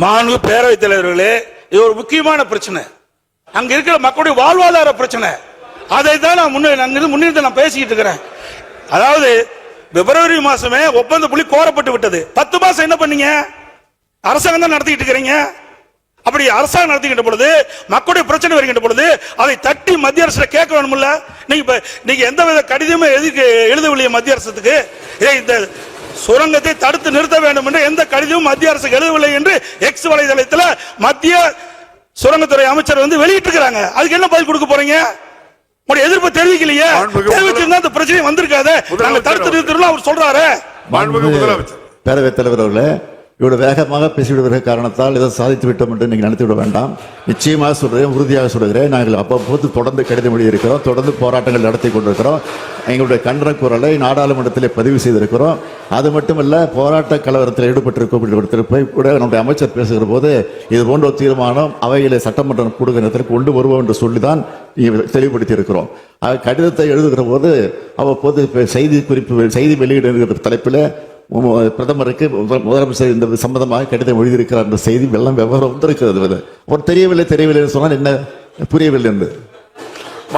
மாண்பு பேரவைத் தலைவர்களே இது ஒரு முக்கியமான பிரச்சனை. அங்க இருக்கிற மக்களுடைய வாழ்வாதார பிரச்சனை. அதை தான் நான் முன்னே அங்கிருந்து நான் பேசிக்கிட்டு இருக்கிறேன். அதாவது பிப்ரவரி மாசமே ஒப்பந்த புள்ளி கோரப்பட்டு விட்டது. பத்து மாசம் என்ன பண்ணீங்க? அரசாங்கம் தான் நடத்திக்கிட்டு இருக்கிறீங்க. அப்படி அரசாங்கம் நடத்திக்கிட்ட பொழுது மக்களுடைய பிரச்சனை வருகின்ற பொழுது அதை தட்டி மத்திய அரசு கேட்க வேணும்ல நீங்க நீங்க எந்த வித கடிதமும் எதுக்கு எழுதவில்லையே மத்திய அரசுக்கு. ஏய் இந்த சுரங்கத்தை தடுத்து நிறுத்த வேண்டும் என்று எந்த கடிதமும் மத்திய அரசுக்கு எழுதவில்லை என்று எக்ஸ் வலைதளத்தில் மத்திய சுரங்கத்துறை அமைச்சர் வந்து வெளியிட்டு இருக்காங்க அதுக்கு என்ன பதில் கொடுக்க போறீங்க? உங்களுடைய எதிர்ப்பு தெரிவிக்கலையே. தெரிவிச்சிருந்தா இந்த பிரச்சனை வந்திருக்காது. நாங்க தடுத்து நிறுத்தணும் அவர் சொல்றாரு. பேரவைத் தலைவர் அவர்களே இவ்வளோ வேகமாக பேசிவிடுகிற காரணத்தால் இதை சாதித்து விட்டோம் என்று நீங்கள் நினைத்து விட வேண்டாம். நிச்சயமாக சொல்கிறேன் உறுதியாக சொல்கிறேன் நாங்கள் அவ்வப்போது தொடர்ந்து கடிதம் எழுதியிருக்கிறோம் தொடர்ந்து போராட்டங்கள் நடத்தி கொண்டிருக்கிறோம். எங்களுடைய கண்டன குரலை நாடாளுமன்றத்தில் பதிவு செய்திருக்கிறோம். அது மட்டுமல்ல போராட்ட கலவரத்தில் ஈடுபட்டிருக்கும் போய் கூட நம்முடைய அமைச்சர் பேசுகிற போது இது போன்ற ஒரு தீர்மானம் அவைகளை சட்டமன்றம் கூடுகிற நேரத்தில் கொண்டு வருவோம் என்று சொல்லிதான் தெளிவுபடுத்தி இருக்கிறோம் கடிதத்தை எழுதுகிற போது அவ்வப்போது செய்தி குறிப்பு செய்தி வெளியிடுகிற தலைப்பில் பிரதமருக்கு முதலமைச்சர் இந்த சம்பந்தமாக கடிதம் எழுதியிருக்கிறார் என்ற செய்தி எல்லாம் விவரம் வந்திருக்கிறது இது. ஒரு தெரியவில்லை தெரியவில்லை சொன்னால் என்ன புரியவில்லை என்று